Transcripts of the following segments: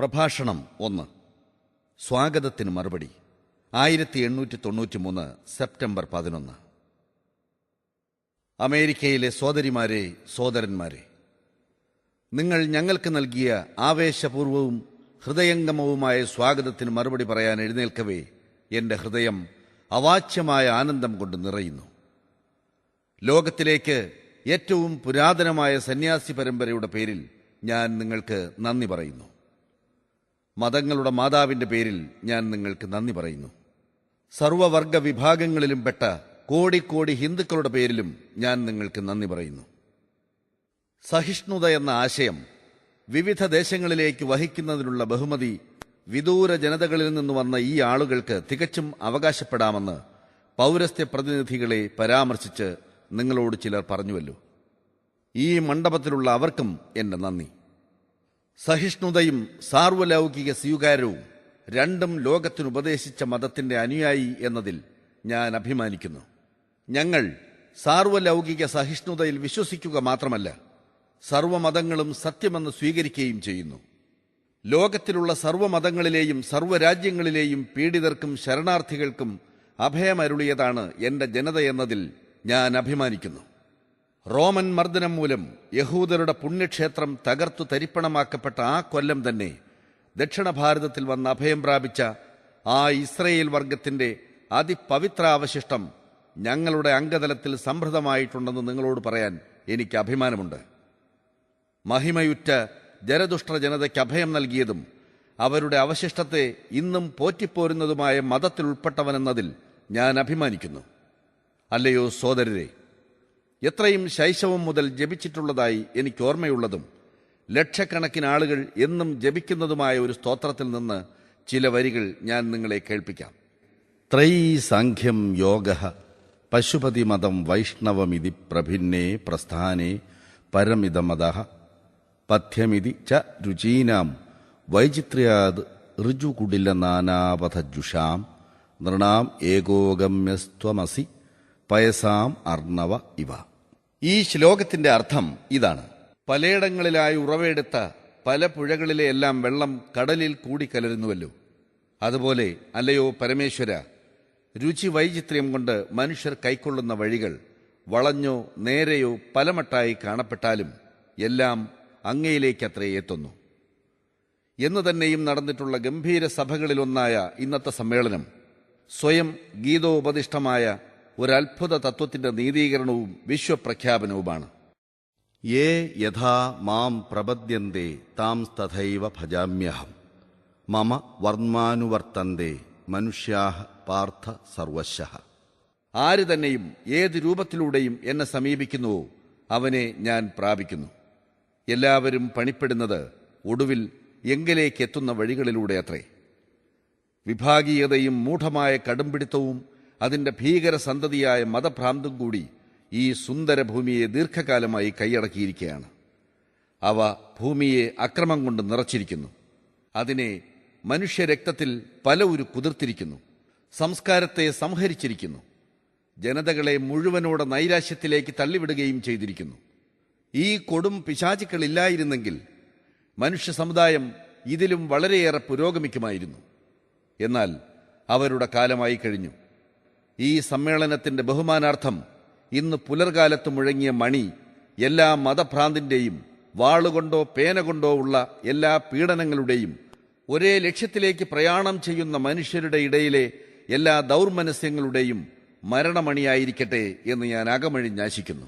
പ്രഭാഷണം ഒന്ന്. സ്വാഗതത്തിന് മറുപടി. ആയിരത്തി എണ്ണൂറ്റി തൊണ്ണൂറ്റി മൂന്ന് സെപ്റ്റംബർ പതിനൊന്ന്. അമേരിക്കയിലെ സോദരിമാരെ സോദരന്മാരെ നിങ്ങൾ ഞങ്ങൾക്ക് നൽകിയ ആവേശപൂർവവും ഹൃദയംഗമവുമായ സ്വാഗതത്തിന് മറുപടി പറയാൻ എഴുന്നേൽക്കവേ എന്റെ ഹൃദയം അവാച്യമായ ആനന്ദം കൊണ്ട് നിറയുന്നു. ലോകത്തിലേക്ക് ഏറ്റവും പുരാതനമായ സന്യാസി പരമ്പരയുടെ പേരിൽ ഞാൻ നിങ്ങൾക്ക് നന്ദി പറയുന്നു. മതങ്ങളുടെ മാതാവിന്റെ പേരിൽ ഞാൻ നിങ്ങൾക്ക് നന്ദി പറയുന്നു. സർവവർഗ വിഭാഗങ്ങളിലും പെട്ട കോടിക്കോടി ഹിന്ദുക്കളുടെ പേരിലും ഞാൻ നിങ്ങൾക്ക് നന്ദി പറയുന്നു. സഹിഷ്ണുത എന്ന ആശയം വിവിധ ദേശങ്ങളിലേക്ക് വഹിക്കുന്നതിനുള്ള ബഹുമതി വിദൂര ജനതകളിൽ നിന്ന് വന്ന ഈ ആളുകൾക്ക് തികച്ചും അവകാശപ്പെടാമെന്ന് പൗരസ്ത്യ പ്രതിനിധികളെ പരാമർശിച്ച് നിങ്ങളോട് ചിലർ പറഞ്ഞുവല്ലോ. ഈ മണ്ഡപത്തിലുള്ള അവർക്കും എന്റെ നന്ദി. സഹിഷ്ണുതയും സാർവലൗകിക സ്വീകാരവും രണ്ടും ലോകത്തിനുപദേശിച്ച മതത്തിന്റെ അനുയായി എന്നതിൽ ഞാൻ അഭിമാനിക്കുന്നു. ഞങ്ങൾ സാർവലൗകിക സഹിഷ്ണുതയിൽ വിശ്വസിക്കുക മാത്രമല്ല സർവമതങ്ങളും സത്യമെന്ന് സ്വീകരിക്കുകയും ചെയ്യുന്നു. ലോകത്തിലുള്ള സർവമതങ്ങളിലെയും സർവരാജ്യങ്ങളിലെയും പീഡിതർക്കും ശരണാർത്ഥികൾക്കും അഭയമരുളിയതാണ് എന്റെ ജനതയെന്നതിൽ ഞാൻ അഭിമാനിക്കുന്നു. റോമൻ മർദ്ദനം മൂലം യഹൂദരുടെ പുണ്യക്ഷേത്രം തകർത്തു തരിപ്പണമാക്കപ്പെട്ട ആ കൊല്ലം തന്നെ ദക്ഷിണ ഭാരതത്തിൽ വന്ന് അഭയം പ്രാപിച്ച ആ ഇസ്രയേൽ വർഗത്തിന്റെ അതിപവിത്രാവശിഷ്ടം ഞങ്ങളുടെ അംഗതലത്തിൽ സംഭൃതമായിട്ടുണ്ടെന്ന് നിങ്ങളോട് പറയാൻ എനിക്ക് അഭിമാനമുണ്ട്. മഹിമയുറ്റ ജനദുഷ്ട ജനതയ്ക്ക് അഭയം നൽകിയതും അവരുടെ അവശിഷ്ടത്തെ ഇന്നും പോറ്റിപ്പോരുന്നതുമായ മതത്തിൽ ഉൾപ്പെട്ടവനെന്നതിൽ ഞാൻ അഭിമാനിക്കുന്നു. അല്ലയോ സോദരരെ എത്രയും ശൈശവം മുതൽ ജപിച്ചിട്ടുള്ളതായി എനിക്ക് ഓർമ്മയുള്ളതും ലക്ഷക്കണക്കിന് ആളുകൾ എന്നും ജപിക്കുന്നതുമായ ഒരു സ്തോത്രത്തിൽ നിന്ന് ചില വരികൾ ഞാൻ നിങ്ങളെ കേൾപ്പിക്കാം. ത്രൈ സാഖ്യം യോഗ പശുപതിമതം വൈഷ്ണവമിതി പ്രഭിന്നേ പ്രസ്ഥാനേ പരമിതമത പഥ്യമിതി ച രുചീനാം വൈചിത്ര്യാത് ഋജുകുടില നാനാപഥജുഷാം നൃണാം ഏകോഗമ്യസ്ത്വമസി പയസാം അർണവ ഇവ. ഈ ശ്ലോകത്തിന്റെ അർത്ഥം ഇതാണ്. പലയിടങ്ങളിലായി ഉറവെടുത്ത പല പുഴകളിലെ എല്ലാം വെള്ളം കടലിൽ കൂടിക്കലരുന്നുവല്ലോ അതുപോലെ അല്ലയോ പരമേശ്വര രുചി വൈചിത്ര്യം കൊണ്ട് മനുഷ്യർ കൈക്കൊള്ളുന്ന വഴികൾ വളഞ്ഞോ നേരെയോ പലമട്ടായി കാണപ്പെട്ടാലും എല്ലാം അങ്ങയിലേക്കത്രേ എത്തുന്നു. എന്ന് തന്നെയും നടന്നിട്ടുള്ള ഗംഭീര സഭകളിലൊന്നായ ഇന്നത്തെ സമ്മേളനം സ്വയം ഗീതോപദിഷ്ടമായ ഒരു അത്ഭുത തത്വത്തിന്റെ നീതീകരണവും വിശ്വപ്രഖ്യാപനവുമാണ്. യേ യഥാ മാം പ്രപദ്യന്തേ താം തഥൈവ ഭജാമ്യഹം. മമ വർമാനുവർത്തന്തേ മനുഷ്യാഹ പാർത്ഥ സർവശ. ആര് തന്നെയും ഏത് രൂപത്തിലൂടെയും എന്നെ സമീപിക്കുന്നുവോ അവനെ ഞാൻ പ്രാപിക്കുന്നു. എല്ലാവരും പണിപ്പെടുന്നത് ഒടുവിൽ എങ്കിലേക്ക് എത്തുന്ന വഴികളിലൂടെ അത്രേ വിഭാഗീയതയും മൂഢമായ കടുംപിടുത്തവും അതിന്റെ ഭീകര സന്തതിയായ മതഭ്രാന്തും കൂടി ഈ സുന്ദര ഭൂമിയെ ദീർഘകാലമായി കൈയടക്കിയിരിക്കുകയാണ്. അവ ഭൂമിയെ അക്രമം കൊണ്ട് നിറച്ചിരിക്കുന്നു. അതിനെ മനുഷ്യരക്തത്തിൽ പല ഒരു കുതിർത്തിരിക്കുന്നു. സംസ്കാരത്തെ സംഹരിച്ചിരിക്കുന്നു. ജനതകളെ മുഴുവനോടെ നൈരാശ്യത്തിലേക്ക് തള്ളിവിടുകയും ചെയ്തിരിക്കുന്നു. ഈ കൊടും പിശാചുക്കളില്ലായിരുന്നെങ്കിൽ മനുഷ്യ സമുദായം ഇതിലും വളരെയേറെ പുരോഗമിക്കുമായിരുന്നു. എന്നാൽ അവരുടെ കാലമായി കഴിഞ്ഞു. ഈ സമ്മേളനത്തിന്റെ ബഹുമാനാർത്ഥം ഇന്ന് പുലർകാലത്ത് മുഴങ്ങിയ മണി എല്ലാ മതഭ്രാന്തിന്റെയും വാളുകൊണ്ടോ പേന കൊണ്ടോ ഉള്ള എല്ലാ പീഡനങ്ങളുടെയും ഒരേ ലക്ഷ്യത്തിലേക്ക് പ്രയാണം ചെയ്യുന്ന മനുഷ്യരുടെ ഇടയിലെ എല്ലാ ദൗർമനസ്യങ്ങളുടെയും മരണമണിയായിരിക്കട്ടെ എന്ന് ഞാൻ അകമഴിഞ്ഞാശിക്കുന്നു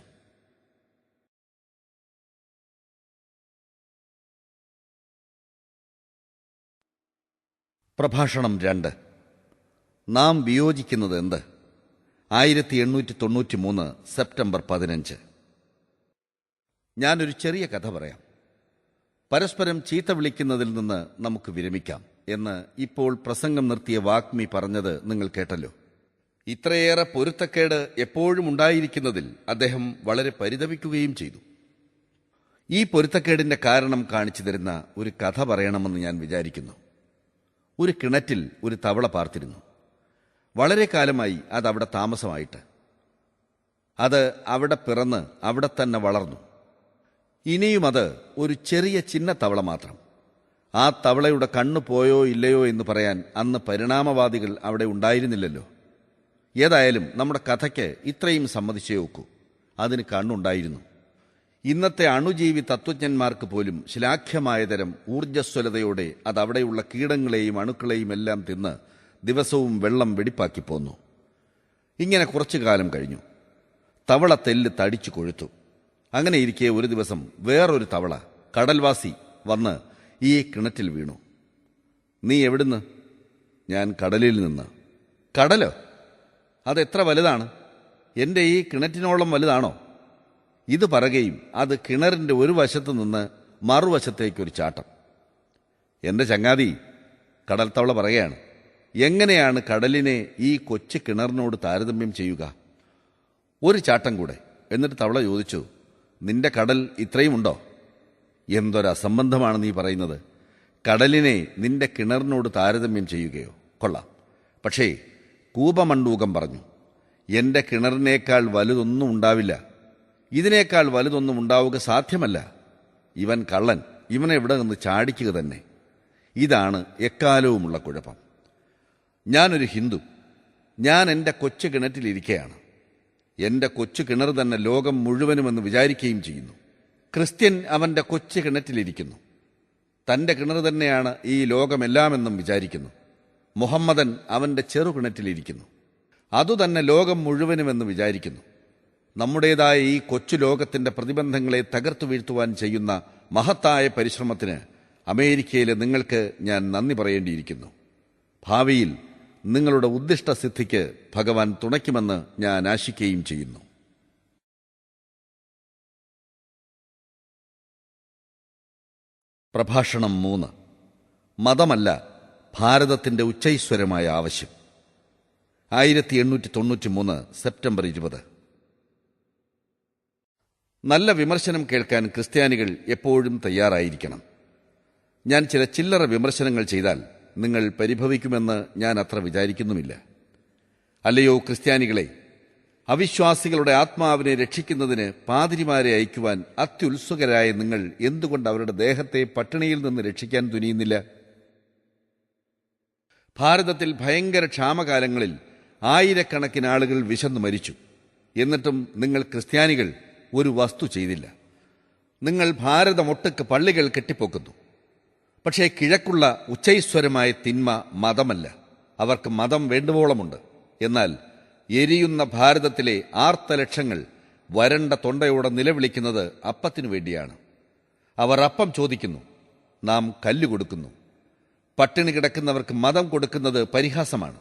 പ്രഭാഷണം രണ്ട്. നാം വിയോജിക്കുന്നത് എന്ത്? ആയിരത്തി എണ്ണൂറ്റി തൊണ്ണൂറ്റി മൂന്ന് സെപ്റ്റംബർ പതിനഞ്ച്. ഞാനൊരു ചെറിയ കഥ പറയാം. പരസ്പരം ചീത്ത വിളിക്കുന്നതിൽ നിന്ന് നമുക്ക് വിരമിക്കാം എന്ന് ഇപ്പോൾ പ്രസംഗം നിർത്തിയ വാഗ്മി പറഞ്ഞത് നിങ്ങൾ കേട്ടല്ലോ. ഇത്രയേറെ പൊരുത്തക്കേട് എപ്പോഴും ഉണ്ടായിരിക്കുന്നതിൽ അദ്ദേഹം വളരെ പരിതപിക്കുകയും ചെയ്തു. ഈ പൊരുത്തക്കേടിന്റെ കാരണം കാണിച്ചു തരുന്ന ഒരു കഥ പറയണമെന്ന് ഞാൻ വിചാരിക്കുന്നു. ഒരു കിണറ്റിൽ ഒരു തവള പാർത്തിരുന്നു. വളരെ കാലമായി അത് അവിടെ താമസമായിട്ട്. അത് അവിടെ പിറന്ന് അവിടെ തന്നെ വളർന്നു. ഇനിയും അത് ഒരു ചെറിയ ചിന്ന തവള മാത്രം. ആ തവളയുടെ കണ്ണു പോയോ ഇല്ലയോ എന്ന് പറയാൻ അന്ന് പരിണാമവാദികൾ അവിടെ ഉണ്ടായിരുന്നില്ലല്ലോ. ഏതായാലും നമ്മുടെ കഥയ്ക്ക് ഇത്രയും സമ്മതിച്ചേ ഒക്കൂ. അതിന് കണ്ണുണ്ടായിരുന്നു. ഇന്നത്തെ അണുജീവി തത്വജ്ഞന്മാർക്ക് പോലും ശ്ലാഘ്യമായ തരം ഊർജസ്വലതയോടെ അതവിടെയുള്ള കീടങ്ങളെയും അണുക്കളെയും എല്ലാം തിന്ന് ദിവസവും വെള്ളം വെടിപ്പാക്കി പോന്നു. ഇങ്ങനെ കുറച്ചു കാലം കഴിഞ്ഞു. തവള തെല്ല് തടിച്ചു കൊഴുത്തു. അങ്ങനെ ഇരിക്കെ ഒരു ദിവസം വേറൊരു തവള കടൽവാസി വന്ന് ഈ കിണറ്റിൽ വീണു. നീ എവിടുന്ന്? ഞാൻ കടലിൽ നിന്ന്. കടലോ? അതെത്ര വലുതാണ്? എന്റെ ഈ കിണറ്റിനോളം വലുതാണോ? ഇത് പറയുകയും അത് കിണറിന്റെ ഒരു വശത്ത് നിന്ന് മറുവശത്തേക്കൊരു ചാട്ടം. എന്റെ ചങ്ങാതി കടൽത്തവള പറയുകയാണ് എങ്ങനെയാണ് കടലിനെ ഈ കൊച്ചു കിണറിനോട് താരതമ്യം ചെയ്യുക? ഒരു ചാട്ടം കൂടെ. എന്നിട്ട് തവള ചോദിച്ചു നിന്റെ കടൽ ഇത്രയും ഉണ്ടോ? എന്തൊരു അസംബന്ധമാണ് നീ പറയുന്നത്. കടലിനെ നിന്റെ കിണറിനോട് താരതമ്യം ചെയ്യുകയോ? കൊള്ളാം. പക്ഷേ കൂപമണ്ടൂകം പറഞ്ഞു. എന്റെ കിണറിനേക്കാൾ വലുതൊന്നും ഉണ്ടാവില്ല. ഇതിനേക്കാൾ വലുതൊന്നും ഉണ്ടാവുക സാധ്യമല്ല. ഇവൻ കള്ളൻ. ഇവനെ ഇവിടെ നിന്ന് ചാടിക്കുക തന്നെ. ഇതാണ് എക്കാലവുമുള്ള കുഴപ്പം. ഞാനൊരു ഹിന്ദു. ഞാൻ എന്റെ കൊച്ചു കിണറ്റിലിരിക്കുകയാണ് എന്റെ കൊച്ചു കിണർ തന്നെ ലോകം മുഴുവനുമെന്ന് വിചാരിക്കുകയും ചെയ്യുന്നു. ക്രിസ്ത്യൻ അവന്റെ കൊച്ചു കിണറ്റിലിരിക്കുന്നു. തന്റെ കിണർ തന്നെയാണ് ഈ ലോകമെല്ലാമെന്നും വിചാരിക്കുന്നു. മുഹമ്മദൻ അവന്റെ ചെറു കിണറ്റിലിരിക്കുന്നു. അതുതന്നെ ലോകം മുഴുവനുമെന്ന് വിചാരിക്കുന്നു. നമ്മുടേതായ ഈ കൊച്ചു ലോകത്തിന്റെ പ്രതിബന്ധങ്ങളെ തകർത്തു വീഴ്ത്തുവാൻ ചെയ്യുന്ന മഹത്തായ പരിശ്രമത്തിന് അമേരിക്കയിലെ നിങ്ങൾക്ക് ഞാൻ നന്ദി പറയേണ്ടിയിരിക്കുന്നു. ഭാവിയിൽ നിങ്ങളുടെ ഉദ്ദിഷ്ട സിദ്ധിക്ക് ഭഗവാൻ തുണയ്ക്കുമെന്ന് ഞാൻ ആശിക്കുകയും ചെയ്യുന്നു. പ്രഭാഷണം മൂന്ന്. മതമല്ല ഭാരതത്തിന്റെ ഉച്ചൈശ്വരമായ ആവശ്യം. ആയിരത്തി എണ്ണൂറ്റി തൊണ്ണൂറ്റി മൂന്ന് സെപ്റ്റംബർ ഇരുപത്. നല്ല വിമർശനം കേൾക്കാൻ ക്രിസ്ത്യാനികൾ എപ്പോഴും തയ്യാറായിരിക്കണം. ഞാൻ ചില ചില്ലറ വിമർശനങ്ങൾ ചെയ്താൽ നിങ്ങൾ പരിഭവിക്കുമെന്ന് ഞാൻ അത്ര വിചാരിക്കുന്നുമില്ല. അല്ലയോ ക്രിസ്ത്യാനികളെ അവിശ്വാസികളുടെ ആത്മാവിനെ രക്ഷിക്കുന്നതിന് പാതിരിമാരെ അയക്കുവാൻ അത്യുത്സുകരായ നിങ്ങൾ എന്തുകൊണ്ട് അവരുടെ ദേഹത്തെ പട്ടിണിയിൽ നിന്ന് രക്ഷിക്കാൻ തുനിയുന്നില്ല? ഭാരതത്തിൽ ഭയങ്കര ക്ഷാമകാലങ്ങളിൽ ആയിരക്കണക്കിന് ആളുകൾ വിശന്നു മരിച്ചു. എന്നിട്ടും നിങ്ങൾ ക്രിസ്ത്യാനികൾ ഒരു വസ്തു ചെയ്തില്ല. നിങ്ങൾ ഭാരതമൊട്ടുക്ക് പള്ളികൾ കെട്ടിപ്പൊക്കുന്നു. പക്ഷേ കിഴക്കുള്ള ഉച്ചൈസ്വരമായ തിന്മ മതമല്ല. അവർക്ക് മതം വേണ്ടുവോളമുണ്ട്. എന്നാൽ എരിയുന്ന ഭാരതത്തിലെ ആർത്തലക്ഷങ്ങൾ വരണ്ട തൊണ്ടയോടെ നിലവിളിക്കുന്നത് അപ്പത്തിനു വേണ്ടിയാണ്. അവർ അപ്പം ചോദിക്കുന്നു നാം കല്ല് കൊടുക്കുന്നു. പട്ടിണി കിടക്കുന്നവർക്ക് മതം കൊടുക്കുന്നത് പരിഹാസമാണ്.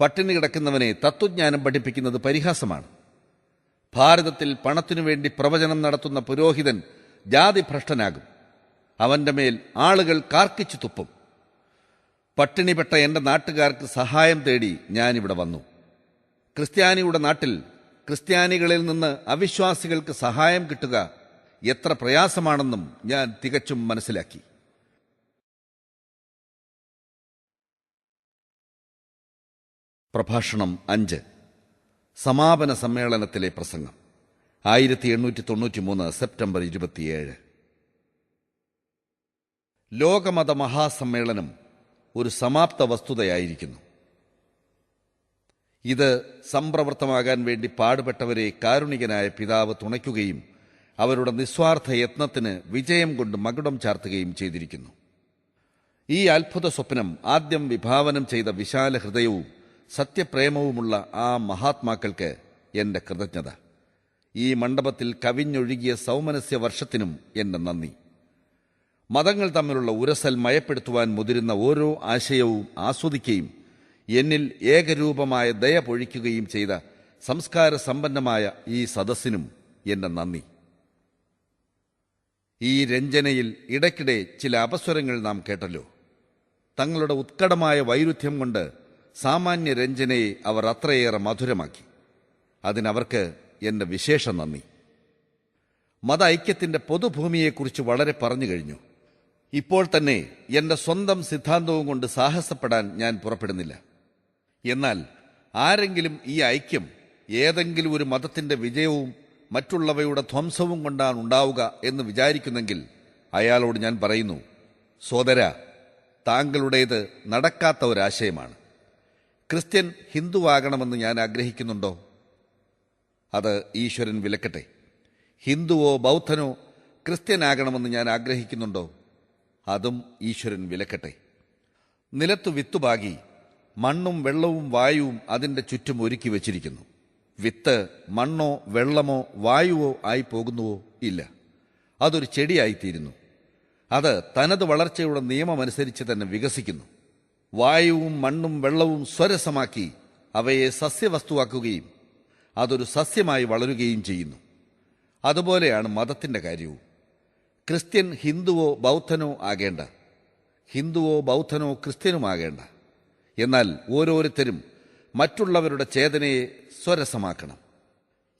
പട്ടിണി കിടക്കുന്നവനെ തത്വജ്ഞാനം പഠിപ്പിക്കുന്നത് പരിഹാസമാണ്. ഭാരതത്തിൽ പണത്തിനു വേണ്ടി പ്രവചനം നടത്തുന്ന പുരോഹിതൻ ജാതിഭ്രഷ്ടനാകും. അവന്റെ മേൽ ആളുകൾ കാർക്കിച്ചു തുപ്പും. പട്ടിണിപ്പെട്ട എന്റെ നാട്ടുകാർക്ക് സഹായം തേടി ഞാനിവിടെ വന്നു. ക്രിസ്ത്യാനിയുടെ നാട്ടിൽ ക്രിസ്ത്യാനികളിൽ നിന്ന് അവിശ്വാസികൾക്ക് സഹായം കിട്ടുക എത്ര പ്രയാസമാണെന്നും ഞാൻ തികച്ചും മനസ്സിലാക്കി. പ്രഭാഷണം അഞ്ച്. സമാപന സമ്മേളനത്തിലെ പ്രസംഗം. ആയിരത്തി എണ്ണൂറ്റി തൊണ്ണൂറ്റി മൂന്ന് സെപ്റ്റംബർ ഇരുപത്തിയേഴ്. ലോകമത മഹാസമ്മേളനം ഒരു സമാപ്ത വസ്തുതയായിരിക്കുന്നു. ഇത് സംപ്രവർത്തമാകാൻ വേണ്ടി പാടുപെട്ടവരെ കാരുണികനായ പിതാവ് തുണയ്ക്കുകയും അവരുടെ നിസ്വാർത്ഥ യത്നത്തിന് വിജയം കൊണ്ട് മകുടം ചാർത്തുകയും ചെയ്തിരിക്കുന്നു. ഈ അത്ഭുത സ്വപ്നം ആദ്യം വിഭാവനം ചെയ്ത വിശാല ഹൃദയവും സത്യപ്രേമവുമുള്ള ആ മഹാത്മാക്കൾക്ക് എന്റെ കൃതജ്ഞത. ഈ മണ്ഡപത്തിൽ കവിഞ്ഞൊഴുകിയ സൗമനസ്യ വർഷത്തിനും എന്റെ നന്ദി. മതങ്ങൾ തമ്മിലുള്ള ഉരസൽ മയപ്പെടുത്തുവാൻ മുതിരുന്ന ഓരോ ആശയവും ആസ്വദിക്കുകയും എന്നിൽ ഏകരൂപമായ ദയ പൊഴിക്കുകയും ചെയ്ത സംസ്കാര സമ്പന്നമായ ഈ സദസ്സിനും എന്റെ നന്ദി. ഈ രഞ്ജനയിൽ ഇടയ്ക്കിടെ ചില അപസ്വരങ്ങൾ നാം കേട്ടല്ലോ. തങ്ങളുടെ ഉത്കടമായ വൈരുദ്ധ്യം കൊണ്ട് സാമാന്യ രഞ്ജനയെ അവർ അത്രയേറെ മധുരമാക്കി. അതിനവർക്ക് എന്റെ വിശേഷ നന്ദി. മത ഐക്യത്തിന്റെ പൊതുഭൂമിയെക്കുറിച്ച് വളരെ പറഞ്ഞു കഴിഞ്ഞു. ഇപ്പോൾ തന്നെ എന്റെ സ്വന്തം സിദ്ധാന്തവും കൊണ്ട് സാഹസപ്പെടാൻ ഞാൻ പുറപ്പെടുന്നില്ല. എന്നാൽ ആരെങ്കിലും ഈ ഐക്യം ഏതെങ്കിലും ഒരു മതത്തിന്റെ വിജയവും മറ്റുള്ളവയുടെ ധ്വംസവും കൊണ്ടാണ് ഉണ്ടാവുക എന്ന് വിചാരിക്കുന്നെങ്കിൽ അയാളോട് ഞാൻ പറയുന്നു സോദര താങ്കളുടേത് നടക്കാത്ത ഒരാശയമാണ്. ക്രിസ്ത്യൻ ഹിന്ദുവാകണമെന്ന് ഞാൻ ആഗ്രഹിക്കുന്നുണ്ടോ? അത് ഈശ്വരൻ വിലക്കട്ടെ. ഹിന്ദുവോ ബൗദ്ധനോ ക്രിസ്ത്യനാകണമെന്ന് ഞാൻ ആഗ്രഹിക്കുന്നുണ്ടോ? അതും ഈശ്വരൻ വിലക്കട്ടെ. നിലത്തു വിത്തുപാകി മണ്ണും വെള്ളവും വായുവും അതിന്റെ ചുറ്റും ഒരുക്കി വച്ചിരിക്കുന്നു. വിത്ത് മണ്ണോ വെള്ളമോ വായുവോ ആയി പോകുന്നുവോ ഇല്ല. അതൊരു ചെടിയായിത്തീരുന്നു. അത് തനത് വളർച്ചയുടെ നിയമമനുസരിച്ച് തന്നെ വികസിക്കുന്നു. വായുവും മണ്ണും വെള്ളവും സ്വരസമാക്കി അവയെ സസ്യവസ്തുവാക്കുകയും അതൊരു സസ്യമായി വളരുകയും ചെയ്യുന്നു. അതുപോലെയാണ് മതത്തിന്റെ കാര്യവും. ക്രിസ്ത്യൻ ഹിന്ദുവോ ബൗദ്ധനോ ആകേണ്ട. ഹിന്ദുവോ ബൗദ്ധനോ ക്രിസ്ത്യനുമാകേണ്ട. എന്നാൽ ഓരോരുത്തരും മറ്റുള്ളവരുടെ ചേതനയെ സ്വരസമാക്കണം.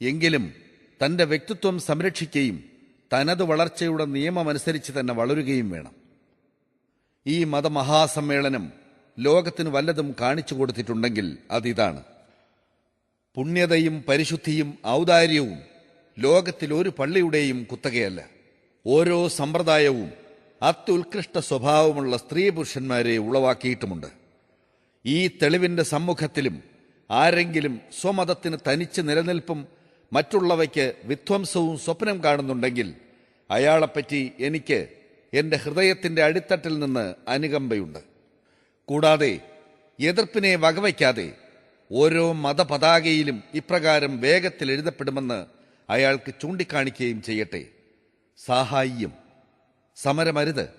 എങ്കിലും തന്റെ വ്യക്തിത്വം സംരക്ഷിക്കുകയും തനത് വളർച്ചയുടെ നിയമമനുസരിച്ച് തന്നെ വളരുകയും വേണം. ഈ മതമഹാസമ്മേളനം ലോകത്തിന് വല്ലതും കാണിച്ചു കൊടുത്തിട്ടുണ്ടെങ്കിൽ അതിതാണ്. പുണ്യതയും പരിശുദ്ധിയും ഔദാര്യവും ലോകത്തിൽ ഒരു പള്ളിയുടെയും കുത്തകയല്ല. ഓരോ സമ്പ്രദായവും അത്യുത്കൃഷ്ട സ്വഭാവമുള്ള സ്ത്രീ പുരുഷന്മാരെ ഉളവാക്കിയിട്ടുമുണ്ട്. ഈ തെളിവിന്റെ സമ്മുഖത്തിലും ആരെങ്കിലും സ്വമതത്തിന് തനിച്ച് നിലനിൽപ്പും മറ്റുള്ളവയ്ക്ക് വിധ്വംസവും സ്വപ്നം കാണുന്നുണ്ടെങ്കിൽ അയാളെപ്പറ്റി എനിക്ക് എന്റെ ഹൃദയത്തിന്റെ അടിത്തട്ടിൽ നിന്ന് അനുകമ്പയുണ്ട്. കൂടാതെ എതിർപ്പിനെ വകവയ്ക്കാതെ ഓരോ മതപതാകയിലും ഇപ്രകാരം വേഗത്തിൽ എഴുതപ്പെടുമെന്ന് അയാൾക്ക് ചൂണ്ടിക്കാണിക്കുകയും ചെയ്യട്ടെ. സാഹായ്യം. സമരമരുത്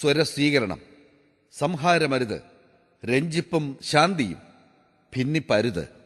സ്വരസ്വീകരണം. സംഹാരമരുത് രഞ്ജിപ്പും ശാന്തിയും. ഭിന്നിപ്പരുത്.